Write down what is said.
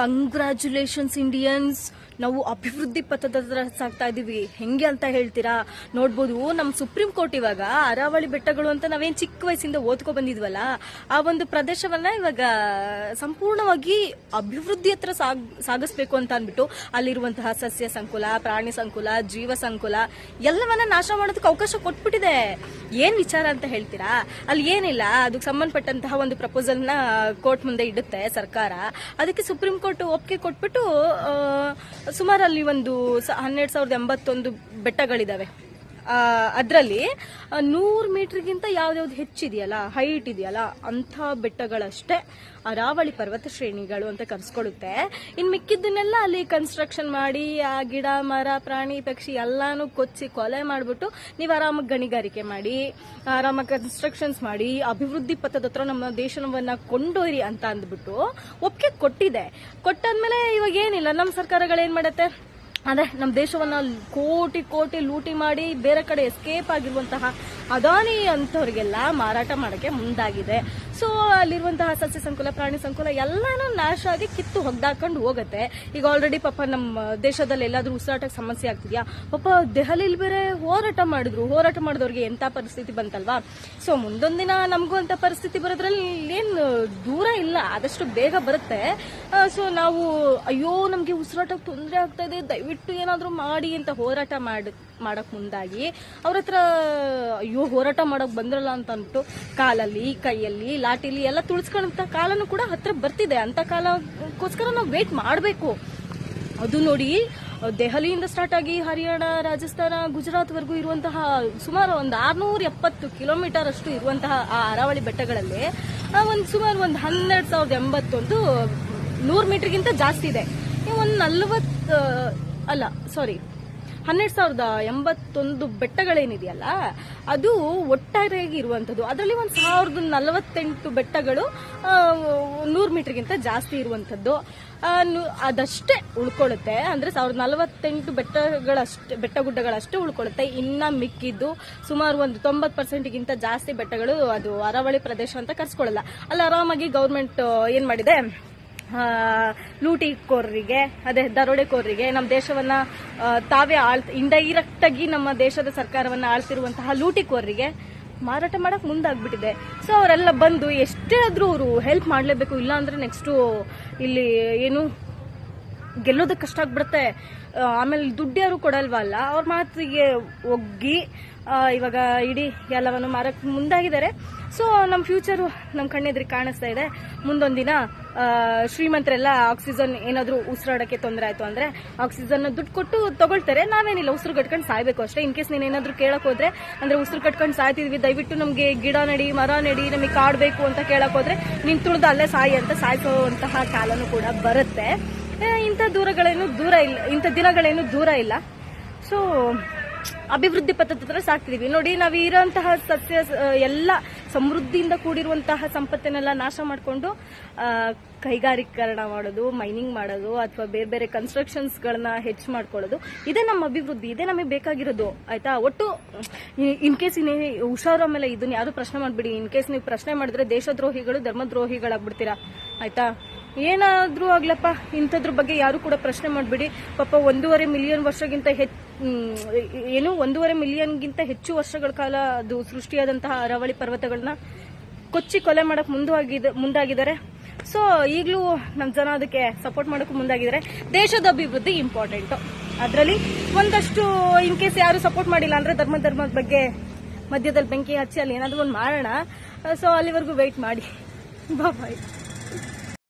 Congratulations Indians ನಾವು ಅಭಿವೃದ್ಧಿ ಪಥದ ಹತ್ರ ಸಾಗ್ತಾ ಇದೀವಿ. ಹೆಂಗೆ ಅಂತ ಹೇಳ್ತೀರಾ? ನೋಡ್ಬೋದು, ನಮ್ಮ ಸುಪ್ರೀಂ ಕೋರ್ಟ್ ಇವಾಗ ಅರಾವಳಿ ಬೆಟ್ಟಗಳು ಅಂತ ನಾವೇನು ಚಿಕ್ಕ ವಯಸ್ಸಿಂದ ಓದ್ಕೊ ಬಂದಿದ್ವಲ್ಲ, ಆ ಒಂದು ಪ್ರದೇಶವನ್ನ ಇವಾಗ ಸಂಪೂರ್ಣವಾಗಿ ಅಭಿವೃದ್ಧಿ ಹತ್ರ ಸಾಗ್, ಸಾಗಿಸ್ಬೇಕು ಅಂತ ಅಂದ್ಬಿಟ್ಟು ಅಲ್ಲಿರುವಂತಹ ಸಸ್ಯ ಸಂಕುಲ, ಪ್ರಾಣಿ ಸಂಕುಲ, ಜೀವ ಸಂಕುಲ, ಎಲ್ಲವನ್ನ ನಾಶ ಮಾಡೋದಕ್ಕೆ ಅವಕಾಶ ಕೊಟ್ಬಿಟ್ಟಿದೆ. ಏನ್ ವಿಚಾರ ಅಂತ ಹೇಳ್ತೀರಾ? ಅಲ್ಲಿ ಏನಿಲ್ಲ, ಅದಕ್ಕೆ ಸಂಬಂಧಪಟ್ಟಂತಹ ಒಂದು ಪ್ರಪೋಸಲ್ನ ಕೋರ್ಟ್ ಮುಂದೆ ಇಡುತ್ತೆ ಸರ್ಕಾರ. ಅದಕ್ಕೆ ಸುಪ್ರೀಂ ಕೋರ್ಟ್ ಒಪ್ಪಿಗೆ ಕೊಟ್ಬಿಟ್ಟು ಸುಮಾರಲ್ಲಿ ಒಂದು ಹನ್ನೆರಡು ಸಾವಿರದ ಎಂಬತ್ತೊಂದು ಬೆಟ್ಟಗಳಿದಾವೆ. ಅದರಲ್ಲಿ ನೂರು ಮೀಟರ್ಗಿಂತ ಯಾವ್ದಾವ್ದು ಹೆಚ್ಚಿದೆಯಲ್ಲ ಹೈಟ್ ಇದೆಯಲ್ಲ, ಅಂಥ ಬೆಟ್ಟಗಳಷ್ಟೇ ಅರಾವಳಿ ಪರ್ವತ ಶ್ರೇಣಿಗಳು ಅಂತ ಕರೆಸ್ಕೊಳುತ್ತೆ. ಇನ್ನು ಮಿಕ್ಕಿದ್ದನ್ನೆಲ್ಲ ಅಲ್ಲಿ ಕನ್ಸ್ಟ್ರಕ್ಷನ್ ಮಾಡಿ, ಆ, ಗಿಡ, ಮರ, ಪ್ರಾಣಿ, ಪಕ್ಷಿ ಎಲ್ಲಾನು ಕೊಚ್ಚಿ ಕೊಲೆ ಮಾಡಿಬಿಟ್ಟು ನೀವು ಆರಾಮಾಗಿ ಗಣಿಗಾರಿಕೆ ಮಾಡಿ, ಆರಾಮಾಗಿ ಕನ್ಸ್ಟ್ರಕ್ಷನ್ಸ್ ಮಾಡಿ, ಅಭಿವೃದ್ಧಿ ಪಥದ ಹತ್ರ ನಮ್ಮ ದೇಶವನ್ನ ಕೊಂಡೊಯ್ರಿ ಅಂತ ಅಂದ್ಬಿಟ್ಟು ಒಪ್ಪಿಗೆ ಕೊಟ್ಟಿದೆ. ಕೊಟ್ಟಾದ್ಮೇಲೆ ಇವಾಗ ಏನಿಲ್ಲ ನಮ್ಮ ಸರ್ಕಾರಗಳು ಏನ್ ಮಾಡತ್ತೆ? ಅದೇ ನಮ್ಮ ದೇಶವನ್ನ ಕೋಟಿ ಕೋಟಿ ಲೂಟಿ ಮಾಡಿ ಬೇರೆ ಕಡೆ ಎಸ್ಕೇಪ್ ಆಗಿರುವಂತಹ ಅದಾನಿ ಅಂತವ್ರಿಗೆಲ್ಲ ಮಾರಾಟ ಮಾಡಕ್ಕೆ ಮುಂದಾಗಿದೆ. ಸೊ, ಅಲ್ಲಿರುವಂತಹ ಸಸ್ಯ ಸಂಕುಲ, ಪ್ರಾಣಿ ಸಂಕುಲ ಎಲ್ಲಾನು ನಾಶ ಆಗಿ ಕಿತ್ತು ಹೊಗ್ದಾಕೊಂಡು ಹೋಗುತ್ತೆ. ಈಗ ಆಲ್ರೆಡಿ ಪಾಪ ನಮ್ಮ ದೇಶದಲ್ಲಿ ಎಲ್ಲಾದ್ರೂ ಉಸಿರಾಟಕ್ಕೆ ಸಮಸ್ಯೆ ಆಗ್ತಿದ್ಯಾ? ಪಾಪ ದೆಹಲಿಲಿ ಬೇರೆ ಹೋರಾಟ ಮಾಡಿದ್ರು. ಹೋರಾಟ ಮಾಡಿದವ್ರಿಗೆ ಎಂತ ಪರಿಸ್ಥಿತಿ ಬಂತಲ್ವಾ? ಸೊ, ಮುಂದೊಂದಿನ ನಮಗೂ ಅಂತ ಪರಿಸ್ಥಿತಿ ಬರೋದ್ರಲ್ಲಿ ಏನು ದೂರ ಇಲ್ಲ. ಆದಷ್ಟು ಬೇಗ ಬರುತ್ತೆ. ಸೊ, ನಾವು ಅಯ್ಯೋ, ನಮಗೆ ಉಸಿರಾಟಕ್ಕೆ ತೊಂದರೆ ಆಗ್ತಾ ಇದೆ. ದಯವಿಟ್ಟು ಏನಾದರೂ ಮಾಡಿ ಅಂತ ಹೋರಾಟ ಮಾಡಿ, ಮಾಡಕ್ ಮುಂದಾಗಿ ಅವ್ರ ಹತ್ರ ಅಯ್ಯೋ, ಹೋರಾಟ ಮಾಡೋಕೆ ಬಂದ್ರಲ್ಲ ಅಂತ ಅಂದ್ಬಿಟ್ಟು ಕಾಲಲ್ಲಿ, ಕೈಯಲ್ಲಿ ಲಾಟಿಲಿ ಎಲ್ಲ ತುಳಿಸ್ಕೊಂಡಂತ ಕಾಲನು ಕೂಡ ಹತ್ರ ಬರ್ತಿದೆ. ಅಂತ ಕಾಲಕ್ಕೋಸ್ಕರ ನಾವು ವೇಟ್ ಮಾಡಬೇಕು. ಅದು ನೋಡಿ, ದೆಹಲಿಯಿಂದ ಸ್ಟಾರ್ಟ್ ಆಗಿ ಹರಿಯಾಣ, ರಾಜಸ್ಥಾನ ಗುಜರಾತ್ ವರೆಗೂ ಇರುವಂತಹ ಸುಮಾರು ಒಂದು ಆರ್ನೂರ ಎಪ್ಪತ್ತು ಕಿಲೋಮೀಟರ್ ಅಷ್ಟು ಇರುವಂತಹ ಆ ಅರಾವಳಿ ಬೆಟ್ಟಗಳಲ್ಲಿ ಒಂದು ಸುಮಾರು ಒಂದು ಹನ್ನೆರಡು ಸಾವಿರದ ಎಂಬತ್ತೊಂದು ನೂರು ಮೀಟರ್ಗಿಂತ ಜಾಸ್ತಿ ಇದೆ. ಒಂದು ನಲ್ವತ್ತು, ಅಲ್ಲ ಸಾರಿ ಹನ್ನೆರಡು ಸಾವಿರದ ಎಂಬತ್ತೊಂದು ಬೆಟ್ಟಗಳೇನಿದೆಯಲ್ಲ ಅದು ಒಟ್ಟಾರೆಯಾಗಿ ಇರುವಂಥದ್ದು ಅದರಲ್ಲಿ ಒಂದು ಸಾವಿರದ ನಲವತ್ತೆಂಟು ಬೆಟ್ಟಗಳು ನೂರು ಮೀಟರ್ಗಿಂತ ಜಾಸ್ತಿ ಇರುವಂಥದ್ದು ಆ, ಅದಷ್ಟೇ ಉಳ್ಕೊಳ್ಳುತ್ತೆ. ಅಂದ್ರೆ ಸಾವಿರದ ನಲವತ್ತೆಂಟು ಬೆಟ್ಟಗಳಷ್ಟು ಬೆಟ್ಟ ಗುಡ್ಡಗಳಷ್ಟೇ ಉಳ್ಕೊಳ್ಳುತ್ತೆ. ಇನ್ನ ಮಿಕ್ಕಿದ್ದು ಸುಮಾರು ಒಂದು ತೊಂಬತ್ತು ಪರ್ಸೆಂಟ್ಗಿಂತ ಜಾಸ್ತಿ ಬೆಟ್ಟಗಳು ಅದು ಅರಾವಳಿ ಪ್ರದೇಶ ಅಂತ ಕರ್ಸ್ಕೊಳ್ಳಲ್ಲ. ಅಲ್ಲಿ ಆರಾಮಾಗಿ ಗೌರ್ಮೆಂಟ್ ಏನ್ ಮಾಡಿದೆ? ಲೂಟಿಕೋರರಿಗೆ, ಅದೇ ದರೋಡೆಕೋರರಿಗೆ ನಮ್ಮ ದೇಶವನ್ನ ತಾವೇ ಆಳ್ ಇಂಡೈರೆಕ್ಟ್ ಆಗಿ ನಮ್ಮ ದೇಶದ ಸರ್ಕಾರವನ್ನ ಆಳ್ತಿರುವಂತಹ ಲೂಟಿಕೋರರಿಗೆ ಮಾರಾಟ ಮಾಡಕ್ ಮುಂದಾಗ್ಬಿಟ್ಟಿದೆ. ಸೊ ಅವರೆಲ್ಲ ಬಂದು ಎಷ್ಟೇ ಆದ್ರೂ ಅವರು ಹೆಲ್ಪ್ ಮಾಡಲೇಬೇಕು ಇಲ್ಲ ಅಂದ್ರೆ ನೆಕ್ಸ್ಟು ಇಲ್ಲಿ ಏನು ಗೆಲ್ಲೋದಕ್ಕೆ ಕಷ್ಟ ಆಗ್ಬಿಡುತ್ತೆ. ಆಮೇಲೆ ದುಡ್ಡು ಯಾರು ಕೊಡಲ್ವಲ್ಲ ಅವ್ರ ಮಾತಿಗೆ ಒಗ್ಗಿ ಇವಾಗ ಇಡೀ ಎಲ್ಲವನ್ನು ಮಾರಕ್ ಮುಂದಾಗಿದ್ದಾರೆ. ಸೊ ನಮ್ಮ ಫ್ಯೂಚರು ನಮ್ಮ ಕಣ್ಣೆದ್ರಿಗೆ ಕಾಣಿಸ್ತಾ ಇದೆ. ಮುಂದೊಂದಿನ ಶ್ರೀಮಂತರೆಲ್ಲ ಆಕ್ಸಿಜನ್ ಏನಾದರೂ ಉಸಿರಾಡಕ್ಕೆ ತೊಂದರೆ ಆಯ್ತು ಅಂದ್ರೆ ಆಕ್ಸಿಜನ್ ದುಡ್ಡು ಕೊಟ್ಟು ತಗೊಳ್ತಾರೆ. ನಾವೇನಿಲ್ಲ, ಉಸಿರು ಕಟ್ಕೊಂಡು ಸಾಯ್ಬೇಕು ಅಷ್ಟೇ. ಇನ್ ಕೇಸ್ ನೀನ್ ಏನಾದ್ರು ಕೇಳಕ್ ಹೋದ್ರೆ, ಅಂದ್ರೆ ಉಸಿರು ಕಟ್ಕೊಂಡು ಸಾಯ್ತಿದ್ವಿ, ದಯವಿಟ್ಟು ನಮ್ಗೆ ಗಿಡ ನಡಿ, ಮರ ನಡಿ, ನಮಗೆ ಕಾಡ್ಬೇಕು ಅಂತ ಕೇಳಕ್ ಹೋದ್ರೆ, ನೀನ್ ತುಳಿದು ಅಲ್ಲೇ ಸಾಯಿ ಅಂತ ಸಾಯಿಸುವಂತಹ ಕಾಲನೂ ಕೂಡ ಬರುತ್ತೆ. ಇಂಥ ದೂರಗಳೇನು ದೂರ ಇಲ್ಲ, ಇಂಥ ದಿನಗಳೇನು ದೂರ ಇಲ್ಲ. ಸೊ ಅಭಿವೃದ್ಧಿ ಪದ್ಧತಿ ಹತ್ರ ಸಾಕ್ತಿದೀವಿ. ನೋಡಿ, ನಾವು ಇರೋಂತಹ ಸಸ್ಯ ಎಲ್ಲ ಸಮೃದ್ಧಿಯಿಂದ ಕೂಡಿರುವಂತಹ ಸಂಪತ್ತನ್ನೆಲ್ಲ ನಾಶ ಮಾಡಿಕೊಂಡು ಕೈಗಾರೀಕರಣ ಮಾಡೋದು ಮೈನಿಂಗ್ ಮಾಡೋದು, ಅಥವಾ ಬೇರೆ ಬೇರೆ ಕನ್ಸ್ಟ್ರಕ್ಷನ್ಸ್ಗಳನ್ನ ಹೆಚ್ಚು ಮಾಡ್ಕೊಳ್ಳೋದು, ಇದೇ ನಮ್ಮ ಅಭಿವೃದ್ಧಿ, ಇದೇ ನಮಗೆ ಬೇಕಾಗಿರೋದು, ಆಯ್ತಾ? ಒಟ್ಟು ಇನ್ ಕೇಸ್ ಹುಷಾರು ಆಮೇಲೆ ಇದನ್ನ ಯಾರು ಪ್ರಶ್ನೆ ಮಾಡ್ಬಿಡಿ. ಇನ್ ಕೇಸ್ ನೀವು ಪ್ರಶ್ನೆ ಮಾಡಿದ್ರೆ ದೇಶದ್ರೋಹಿಗಳು, ಧರ್ಮದ್ರೋಹಿಗಳಾಗ್ಬಿಡ್ತೀರಾ, ಆಯ್ತಾ? ಏನಾದ್ರೂ ಆಗ್ಲಪ್ಪ, ಇಂಥದ್ರ ಬಗ್ಗೆ ಯಾರು ಕೂಡ ಪ್ರಶ್ನೆ ಮಾಡಬೇಡಿ. ಪಾಪ ಒಂದೂವರೆ ಮಿಲಿಯನ್ ವರ್ಷಗಿಂತ ಹೆಚ್ಚು ಏನು, ಒಂದೂವರೆ ಮಿಲಿಯನ್ಗಿಂತ ಹೆಚ್ಚು ವರ್ಷಗಳ ಕಾಲ ಅದು ಸೃಷ್ಟಿಯಾದಂತಹ ಅರಾವಳಿ ಪರ್ವತಗಳನ್ನ ಕೊಚ್ಚಿ ಕೊಲೆ ಮಾಡಕ್ ಮುಂದಾಗಿದ ಮುಂದಾಗಿದ್ದಾರೆ. ಸೊ ಈಗಲೂ ನಮ್ಮ ಜನ ಅದಕ್ಕೆ ಸಪೋರ್ಟ್ ಮಾಡೋಕ್ಕೂ ಮುಂದಾಗಿದ್ದಾರೆ. ದೇಶದ ಅಭಿವೃದ್ಧಿ ಇಂಪಾರ್ಟೆಂಟು ಅದರಲ್ಲಿ ಒಂದಷ್ಟು ಇನ್ ಕೇಸ್ ಯಾರು ಸಪೋರ್ಟ್ ಮಾಡಿಲ್ಲ ಅಂದರೆ ಧರ್ಮ ಧರ್ಮದ ಬಗ್ಗೆ ಮಧ್ಯದಲ್ಲಿ ಬೆಂಕಿ ಹಚ್ಚಿ ಅಲ್ಲಿ ಏನಾದರೂ ಒಂದು ಮಾಡೋಣ ಸೊ ಅಲ್ಲಿವರೆಗೂ ವೆಯ್ಟ್ ಮಾಡಿ. ಬಾಯ್